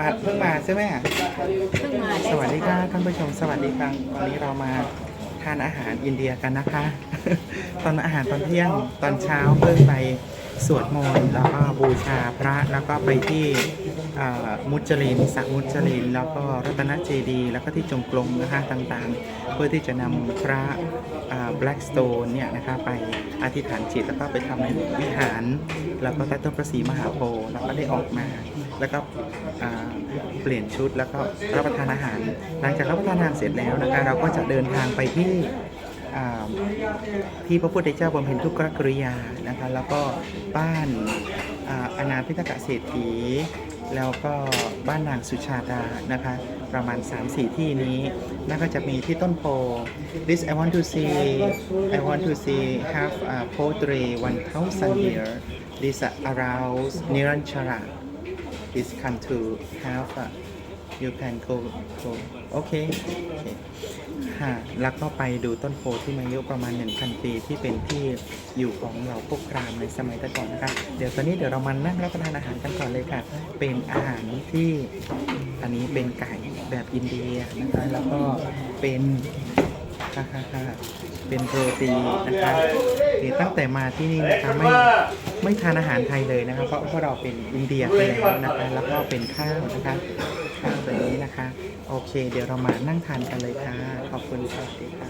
มาเพิ่งมาใช่ไหมเพิ่งมาได้สวัสดีสักค่ะพักท่านผู้ชมสวัสดีครับวันนี้เรามาทานอาหารอินเดียกันนะคะ ตอนอาหารตอนเที่ยงตอนเช้าเพิ่งไป สวดมนต์แล้วก็บูชาพระแล้วก็ไปที่มุจลินสระมุจลิน แล้วก็รัตนเจดี แล้วก็ที่จงกรมนะคะต่างๆ เพื่อที่จะนำพระแบล็กสโตนเนี่ยนะคะไปอธิษฐานจิตแล้วก็ไปทำในวิหาร แล้วก็ใต้ต้นพระศรีมหาโพธิ์แล้วก็ได้ออกมา แล้วก็เปลี่ยนชุดแล้วก็รับประทานอาหาร หลังจากรับประทานอาหารเสร็จแล้วนะคะเราก็จะเดินทางไปที่ ที่พระพุทธเจ้าบำเพ็ญทุกขกริยานะคะแล้วก็บ้านอาอนาพิตกะเศรษฐี แล้วก็บ้านนางสุชาดานะคะประมาณ 3-4 ที่นี้แล้วก็จะมีที่ต้นโพ this I want to see I want to see have a poetry 1000 year this around Niranchara this come to have a, you can go go okay ค่ะแล้วก็ไปดูต้นโพที่มายุประมาณ 1,000 ปีที่เป็นที่อยู่ของเราพวกรามในสมัยตะก่อนนะคะเดี๋ยวตอนนี้เดี๋ยวเรามานั่งรับประทานอาหารกันก่อนเลยค่ะ เป็นอาหารที่อันนี้เป็นไก่แบบอินเดียนะคะแล้วก็เป็น เป็นโรตีนะคะนี่ตั้งแต่มาที่นี่นะคะไม่ไม่ทานอาหารไทยเลยนะคะเพราะเพราะเราเป็นอินเดียไปแล้วนะคะแล้วก็เป็นข้าวนะคะข้าวแบบนี้นะคะ โอเค เดี๋ยวเรามานั่งทานกันเลยค่ะ ขอบคุณค่ะสวัสดีค่ะ